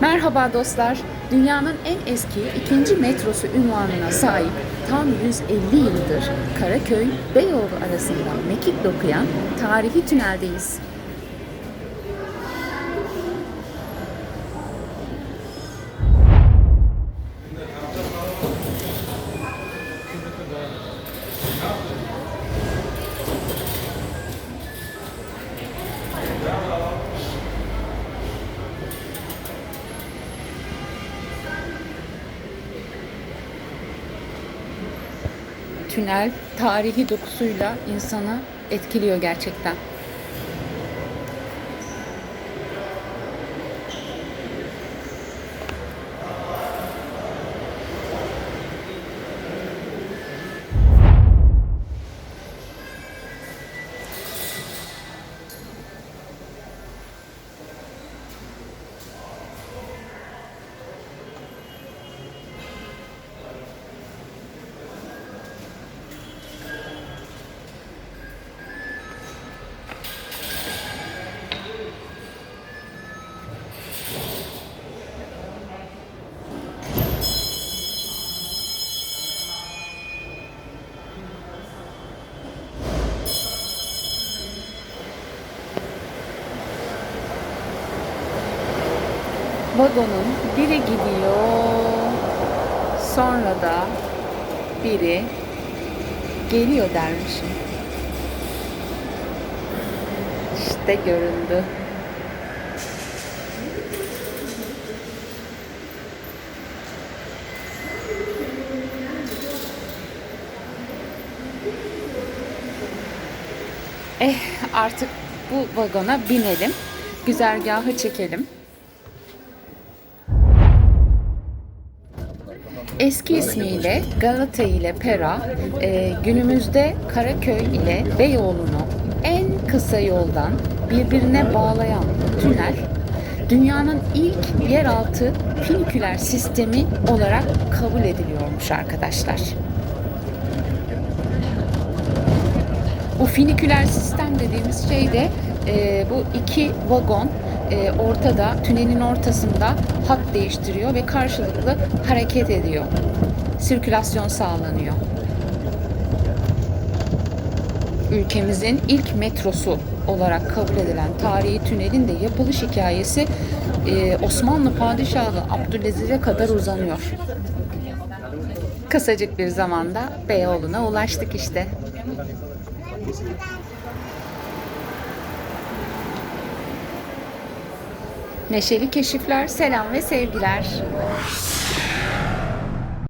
Merhaba dostlar. Dünyanın en eski ikinci metrosu ünvanına sahip tam 150 yıldır Karaköy-Beyoğlu arasında mekik dokuyan tarihi tüneldeyiz. Tünel tarihi dokusuyla insanı etkiliyor gerçekten. Vagonun biri gidiyor, sonra da biri geliyor dermişim. İşte göründü. Eh artık bu vagona binelim. Güzergahı çekelim. Eski ismiyle Galata ile Pera, e, günümüzde Karaköy ile Beyoğlu'nu en kısa yoldan birbirine bağlayan tünel, dünyanın ilk yeraltı finiküler sistemi olarak kabul ediliyormuş arkadaşlar. Bu finiküler sistem dediğimiz şey de e, bu iki vagon e, ortada, tünelin ortasında hat değiştiriyor ve karşılıklı hareket ediyor. Sirkülasyon sağlanıyor. Ülkemizin ilk metrosu olarak kabul edilen tarihi tünelin de yapılış hikayesi e, Osmanlı Padişahı Abdülaziz'e kadar uzanıyor. Kısacık bir zamanda Beyoğlu'na ulaştık işte. Neşeli keşifler, selam ve sevgiler.